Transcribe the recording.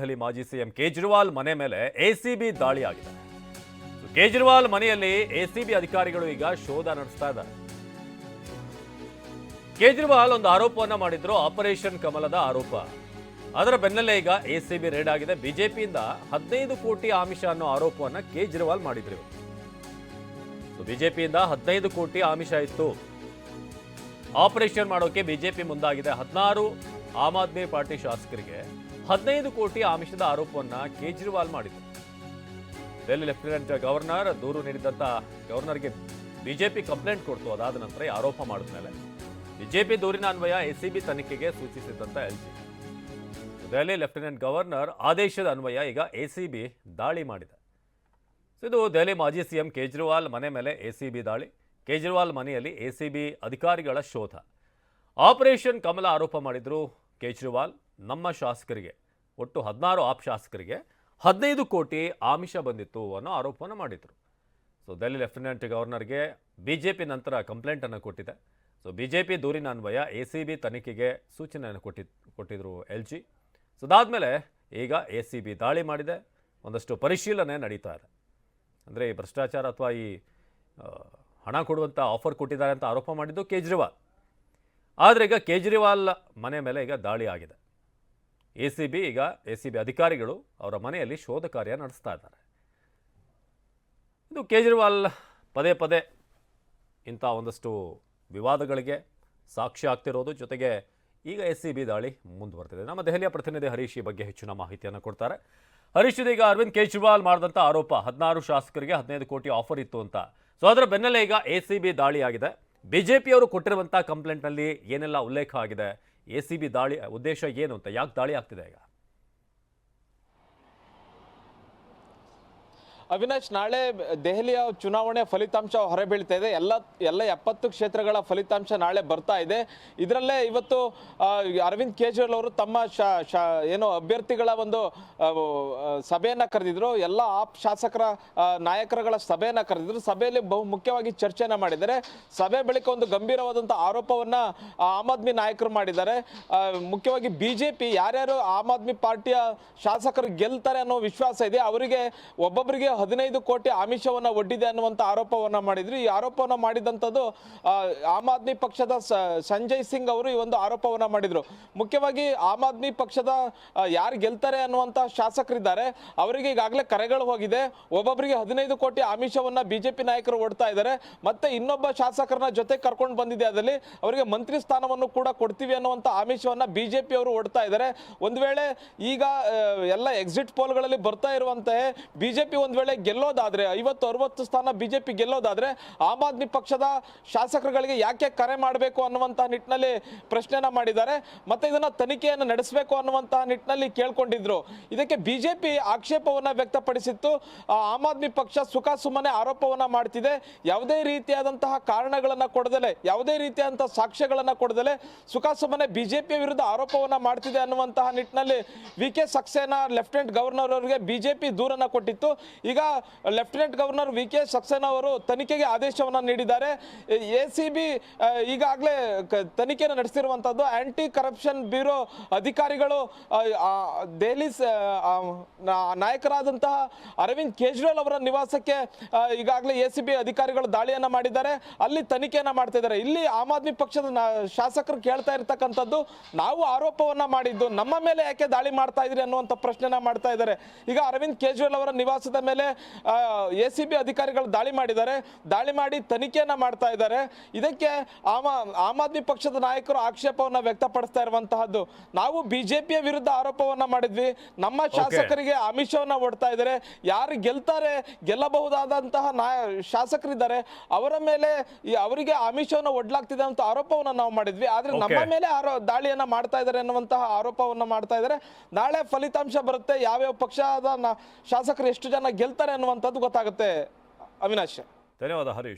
ದೆಹಲಿ ಮಾಜಿ ಸಿಎಂ ಕೇಜ್ರಿವಾಲ್ ಮನೆ ಮೇಲೆ ಎಸಿಬಿ ದಾಳಿ ಆಗಿದೆ ಕೇಜ್ರಿವಾಲ್ ಮನೆಯಲ್ಲಿ ಎಸಿಬಿ ಅಧಿಕಾರಿಗಳು ಈಗ ಶೋಧ ನಡೆಸ್ತಾ ಇದ್ದಾರೆ. ಕೇಜ್ರಿವಾಲ್ ಒಂದು ಆರೋಪವನ್ನ ಮಾಡಿದ್ರು, ಆಪರೇಷನ್ ಕಮಲದ ಆರೋಪ. ಅದರ ಬೆನ್ನಲ್ಲೇ ಈಗ ಎಸಿಬಿ ರೇಡ್ ಆಗಿದೆ. ಬಿಜೆಪಿಯಿಂದ ಹದಿನೈದು ಕೋಟಿ ಆಮಿಷ ಅನ್ನೋ ಆರೋಪವನ್ನ ಕೇಜ್ರಿವಾಲ್ ಮಾಡಿದ್ರು ಬಿಜೆಪಿಯಿಂದ ಹದಿನೈದು ಕೋಟಿ ಆಮಿಷ ಇತ್ತು. ಆಪರೇಷನ್ ಮಾಡೋಕೆ ಬಿಜೆಪಿ ಮುಂದಾಗಿದೆ. ಹದಿನಾರು ಆಮ್ ಆದ್ಮಿ ಪಾರ್ಟಿ ಶಾಸಕರಿಗೆ ಹದಿನೈದು ಕೋಟಿ ಆಮಿಷದ ಆರೋಪವನ್ನ ಕೇಜ್ರಿವಾಲ್ ಮಾಡಿದರು. ಡೆಲ್ಲಿ ಲೆಫ್ಟಿನೆಂಟ್ ಗವರ್ನರ್ ದೂರು ನೀಡಿದಂಥ ಗವರ್ನರ್ಗೆ ಬಿಜೆಪಿ ಕಂಪ್ಲೇಂಟ್ ಕೊಡ್ತು. ಅದಾದ ನಂತರ ಈ ಆರೋಪ ಮಾಡಿದ್ಮೇಲೆ ಬಿಜೆಪಿ ದೂರಿನ ಅನ್ವಯ ಎಸಿಬಿ ತನಿಖೆಗೆ ಸೂಚಿಸಿದ್ದಂತ ಎಲ್ಜಿ ದೆಹಲಿ ಲೆಫ್ಟಿನೆಂಟ್ ಗವರ್ನರ್ ಆದೇಶದ ಅನ್ವಯ ಈಗ ಎಸಿಬಿ ದಾಳಿ ಮಾಡಿದೆ. ಇದು ದೆಹಲಿ ಮಾಜಿ ಸಿಎಂ ಕೇಜ್ರಿವಾಲ್ ಮನೆ ಮೇಲೆ ಎಸಿಬಿ ದಾಳಿ. ಕೇಜ್ರಿವಾಲ್ ಮನೆಯಲ್ಲಿ ಎಸಿಬಿ ಅಧಿಕಾರಿಗಳ ಶೋಧ. ಆಪರೇಷನ್ ಕಮಲ ಆರೋಪ ಮಾಡಿದ್ರು ಕೇಜ್ರಿವಾಲ್. ನಮ್ಮ ಶಾಸಕರಿಗೆ, ಒಟ್ಟು ಹದಿನಾರು ಆಪ್ ಶಾಸಕರಿಗೆ ಹದಿನೈದು ಕೋಟಿ ಆಮಿಷ ಬಂದಿತ್ತು ಅನ್ನೋ ಆರೋಪವನ್ನು ಮಾಡಿದರು. ಸೊ ದೆಹಲಿ ಲೆಫ್ಟಿನೆಂಟ್ ಗವರ್ನರ್ಗೆ ಬಿ ಜೆ ಪಿ ನಂತರ ಕಂಪ್ಲೇಂಟನ್ನು ಕೊಟ್ಟಿದೆ. ಸೊ ಬಿ ಜೆ ಪಿ ದೂರಿನ ಅನ್ವಯ ಎ ಸಿ ಬಿ ತನಿಖೆಗೆ ಸೂಚನೆಯನ್ನು ಕೊಟ್ಟಿ, ಕೊಟ್ಟಿದ್ರು ಎಲ್ ಜಿ ಸೊ ಅದಾದಮೇಲೆ ಈಗ ಎ ಸಿ ಬಿ ದಾಳಿ ಮಾಡಿದೆ. ಒಂದಷ್ಟು ಪರಿಶೀಲನೆ ನಡೀತಾ ಇದೆ. ಅಂದರೆ ಈ ಭ್ರಷ್ಟಾಚಾರ ಅಥವಾ ಈ ಹಣ ಕೊಡುವಂಥ ಆಫರ್ ಕೊಟ್ಟಿದ್ದಾರೆ ಅಂತ ಆರೋಪ ಮಾಡಿದ್ದು ಕೇಜ್ರಿವಾಲ್. ಆದರೆ ಈಗ ಕೇಜ್ರಿವಾಲ್ ಮನೆ ಮೇಲೆ ಈಗ ದಾಳಿ ಆಗಿದೆ. ಎ ಸಿ ಬಿ ಈಗ ಎ ಸಿ ಬಿ ಅಧಿಕಾರಿಗಳು ಅವರ ಮನೆಯಲ್ಲಿ ಶೋಧ ಕಾರ್ಯ ನಡೆಸ್ತಾ ಇದ್ದಾರೆ. ಇದು ಕೇಜ್ರಿವಾಲ್ ಪದೇ ಪದೇ ಇಂಥ ಒಂದಷ್ಟು ವಿವಾದಗಳಿಗೆ ಸಾಕ್ಷಿ ಆಗ್ತಿರೋದು. ಜೊತೆಗೆ ಈಗ ಎಸ್ ಸಿ ಬಿ ದಾಳಿ ಮುಂದುವರೆದಿದೆ. ನಮ್ಮ ದೆಹಲಿಯ ಪ್ರತಿನಿಧಿ ಹರೀಶ್ ಈ ಬಗ್ಗೆ ಹೆಚ್ಚಿನ ಮಾಹಿತಿಯನ್ನು ಕೊಡ್ತಾರೆ. ಹರೀಶ್, ಇದೀಗ ಅರವಿಂದ್ ಕೇಜ್ರಿವಾಲ್ ಮಾಡಿದಂಥ ಆರೋಪ, ಹದಿನಾರು ಶಾಸಕರಿಗೆ ಹದಿನೈದು ಕೋಟಿ ಆಫರ್ ಇತ್ತು ಅಂತ. ಸೊ, ಅದರ ಬೆನ್ನಲ್ಲೇ ಈಗ ಎ ಸಿ ಬಿ ದಾಳಿ ಆಗಿದೆ ಪಿಯವರು ಕೊಟ್ಟಿರುವಂಥ ಕಂಪ್ಲೇಂಟ್ನಲ್ಲಿ ಏನೆಲ್ಲ ಉಲ್ಲೇಖ ಆಗಿದೆ? ಎ ದಾಳಿ ಉದ್ದೇಶ ಏನು ಅಂತ ಯಾಕೆ ದಾಳಿ ಆಗ್ತಿದೆ ಈಗ? ಅವಿನಾಶ್, ನಾಳೆ ದೆಹಲಿಯ ಚುನಾವಣೆ ಫಲಿತಾಂಶ ಹೊರಬೀಳ್ತಾ ಇದೆ. ಎಲ್ಲ ಎಲ್ಲ ಎಪ್ಪತ್ತು ಕ್ಷೇತ್ರಗಳ ಫಲಿತಾಂಶ ನಾಳೆ ಬರ್ತಾ ಇದೆ. ಇದರಲ್ಲೇ ಇವತ್ತು ಅರವಿಂದ್ ಕೇಜ್ರಿವಾಲ್ ಅವರು ತಮ್ಮ ಏನು ಅಭ್ಯರ್ಥಿಗಳ ಒಂದು ಸಭೆಯನ್ನು ಕರೆದಿದ್ರು. ಎಲ್ಲ ಆಪ್ ಶಾಸಕರ ನಾಯಕರುಗಳ ಸಭೆಯನ್ನ ಕರೆದಿದ್ರು. ಸಭೆಯಲ್ಲಿ ಬಹು ಮುಖ್ಯವಾಗಿ ಚರ್ಚೆಯನ್ನ ಮಾಡಿದ್ದಾರೆ. ಸಭೆ ಬಳಿಕ ಒಂದು ಗಂಭೀರವಾದಂಥ ಆರೋಪವನ್ನ ಆಮ್ ಆದ್ಮಿ ನಾಯಕರು ಮಾಡಿದ್ದಾರೆ. ಮುಖ್ಯವಾಗಿ ಬಿಜೆಪಿ ಯಾರ್ಯಾರು ಆಮ್ ಆದ್ಮಿ ಪಾರ್ಟಿಯ ಶಾಸಕರು ಗೆಲ್ತಾರೆ ಅನ್ನೋ ವಿಶ್ವಾಸ ಇದೆ. ಅವರಿಗೆ ಒಬ್ಬೊಬ್ಬರಿಗೆ ಹದಿನೈದು ಕೋಟಿ ಆಮಿಷವನ್ನ ಒಡ್ಡಿದೆ ಅನ್ನುವಂಥ ಆರೋಪವನ್ನ ಮಾಡಿದ್ರು. ಈ ಆರೋಪವನ್ನ ಮಾಡಿದಂಥದ್ದು ಆಮ್ ಆದ್ಮಿ ಪಕ್ಷದ ಸಂಜಯ್ ಸಿಂಗ್ ಅವರು ಈ ಒಂದು ಆರೋಪವನ್ನ ಮಾಡಿದ್ರು. ಮುಖ್ಯವಾಗಿ ಆಮ್ ಆದ್ಮಿ ಪಕ್ಷದ ಯಾರು ಗೆಲ್ತಾರೆ ಅನ್ನುವಂಥ ಶಾಸಕರಿದ್ದಾರೆ. ಅವರಿಗೆ ಈಗಾಗಲೇ ಕರೆಗಳು ಹೋಗಿದೆ. ಒಬ್ಬೊಬ್ಬರಿಗೆ ಹದಿನೈದು ಕೋಟಿ ಆಮಿಷವನ್ನ ಬಿಜೆಪಿ ನಾಯಕರು ಒಡ್ತಾ ಇದ್ದಾರೆ. ಮತ್ತೆ ಇನ್ನೊಬ್ಬ ಶಾಸಕರನ್ನ ಜೊತೆ ಕರ್ಕೊಂಡು ಬಂದಿದೆ ಅದರಲ್ಲಿ. ಅವರಿಗೆ ಮಂತ್ರಿ ಸ್ಥಾನವನ್ನು ಕೂಡ ಕೊಡ್ತೀವಿ ಅನ್ನುವಂಥ ಆಮಿಷವನ್ನ ಬಿಜೆಪಿ ಅವರು ಒಡ್ತಾ ಇದ್ದಾರೆ. ಒಂದು ವೇಳೆ ಈಗ ಎಲ್ಲ ಎಕ್ಸಿಟ್ ಪೋಲ್ಗಳಲ್ಲಿ ಬರ್ತಾ ಇರುವಂತೆ, ಬಿಜೆಪಿ ಒಂದು ವೇಳೆ ಗೆಲ್ಲೋದಾದ್ರೆ, ಐವತ್ತು, ಅರವತ್ತು ಸ್ಥಾನ ಬಿಜೆಪಿ ಗೆಲ್ಲೋದಾದ್ರೆ, ಆಮ್ ಆದ್ಮಿ ಪಕ್ಷದ ಶಾಸಕರುಗಳಿಗೆ ಯಾಕೆ ಕರೆ ಮಾಡಬೇಕು ಅನ್ನುವಂತಹ ನಿಟ್ಟಿನಲ್ಲಿ ಪ್ರಶ್ನೆಯನ್ನ ಮಾಡಿದ್ದಾರೆ. ಮತ್ತೆ ಇದನ್ನ ತನಿಖೆಯನ್ನು ನಡೆಸಬೇಕು ಅನ್ನುವಂತಹ ನಿಟ್ಟಿನಲ್ಲಿ ಕೇಳ್ಕೊಂಡಿದ್ರು. ಇದಕ್ಕೆ ಬಿಜೆಪಿ ಆಕ್ಷೇಪವನ್ನ ವ್ಯಕ್ತಪಡಿಸಿತ್ತು. ಆಮ್ ಆದ್ಮಿ ಪಕ್ಷ ಸುಖ ಸುಮ್ಮನೆ ಆರೋಪವನ್ನ ಮಾಡ್ತಿದೆ. ಯಾವುದೇ ರೀತಿಯಾದಂತಹ ಕಾರಣಗಳನ್ನ ಕೊಡದಲೆ, ಯಾವುದೇ ರೀತಿಯಾದಂತಹ ಸಾಕ್ಷ್ಯಗಳನ್ನ ಕೊಡದಲೆ ಸುಖ ಸುಮ್ಮನೆ ಬಿಜೆಪಿ ವಿರುದ್ಧ ಆರೋಪವನ್ನ ಮಾಡ್ತಿದೆ ಅನ್ನುವಂತಹ ನಿಟ್ಟಿನಲ್ಲಿ V K Saxena lieutenant governor ಅವರಿಗೆ ಬಿಜೆಪಿ ದೂರನ್ನ ಕೊಟ್ಟಿತ್ತು. ಈಗ lieutenant governor V K Saxena ಅವರು ತನಿಖೆಗೆ ಆದೇಶವನ್ನ ನೀಡಿದ್ದಾರೆ. ಎ ಸಿ ಬಿ ಈಗಾಗಲೇ ತನಿಖೆಯನ್ನು ನಡೆಸಿರುವಂಥದ್ದು ಆ್ಯಂಟಿ ಕರಪ್ಷನ್ ಬ್ಯೂರೋ ಅಧಿಕಾರಿಗಳು ದೆಹಲಿ ನಾಯಕರಾದಂತಹ ಅರವಿಂದ್ ಕೇಜ್ರಿವಾಲ್ ಅವರ ನಿವಾಸಕ್ಕೆ ಈಗಾಗಲೇ ಎ ಅಧಿಕಾರಿಗಳು ದಾಳಿಯನ್ನ ಮಾಡಿದ್ದಾರೆ. ಅಲ್ಲಿ ತನಿಖೆಯನ್ನು ಮಾಡ್ತಾ ಇದ್ದಾರೆ. ಇಲ್ಲಿ ಆಮ್ ಆದ್ಮಿ ಪಕ್ಷದ ಶಾಸಕರು ಕೇಳ್ತಾ ಇರ್ತಕ್ಕಂಥದ್ದು, ನಾವು ಆರೋಪವನ್ನ ಮಾಡಿದ್ದು ನಮ್ಮ ಮೇಲೆ ಯಾಕೆ ದಾಳಿ ಮಾಡ್ತಾ ಇದ್ರಿ ಅನ್ನುವಂಥ ಪ್ರಶ್ನೆನ ಮಾಡ್ತಾ ಇದ್ದಾರೆ. ಈಗ ಅರವಿಂದ್ ಕೇಜ್ರಿವಾಲ್ ಅವರ ನಿವಾಸದ ಮೇಲೆ ಎ ಸಿ ಬಿ ಅಧಿಕಾರಿಗಳು ದಾಳಿ ಮಾಡಿದ್ದಾರೆ. ದಾಳಿ ಮಾಡಿ ತನಿಖೆಯನ್ನ ಮಾಡ್ತಾ ಇದ್ದಾರೆ. ಇದಕ್ಕೆ ಆಮ ಆಮ್ ಆದ್ಮಿ ಪಕ್ಷದ ನಾಯಕರು ಆಕ್ಷೇಪವನ್ನ ವ್ಯಕ್ತಪಡಿಸ್ತಾ ಇರುವಂತಹದ್ದು. ನಾವು ಬಿಜೆಪಿಯ ವಿರುದ್ಧ ಆರೋಪವನ್ನ ಮಾಡಿದ್ವಿ. ನಮ್ಮ ಶಾಸಕರಿಗೆ ಆಮಿಷವನ್ನ ಒಡ್ತಾ ಇದ್ದಾರೆ. ಯಾರು ಗೆಲ್ತಾರೆ ಗೆಲ್ಲಬಹುದಾದಂತಹ ನಾಯ ಶಾಸಕರಿದ್ದಾರೆ. ಅವರ ಮೇಲೆ ಅವರಿಗೆ ಆಮಿಷವನ್ನ ಒಡ್ಲಾಗ್ತಿದೆ ಅಂತ ಆರೋಪವನ್ನ ನಾವು ಮಾಡಿದ್ವಿ. ಆದ್ರೆ ನಮ್ಮ ಮೇಲೆ ಆರೋ ದಾಳಿಯನ್ನ ಮಾಡ್ತಾ ಇದ್ದಾರೆ ಅನ್ನುವಂತಹ ಆರೋಪವನ್ನ ಮಾಡ್ತಾ ಇದ್ದಾರೆ. ನಾಳೆ ಫಲಿತಾಂಶ ಬರುತ್ತೆ. ಯಾವ್ಯಾವ ಪಕ್ಷದ ಶಾಸಕರು ಎಷ್ಟು ಜನ ಗೆಲ್ತಾರೆ ಅನ್ನುವಂಥದ್ದು ಗೊತ್ತಾಗುತ್ತೆ ಅವಿನಾಶ್. ಧನ್ಯವಾದ ಹರೀಶ್.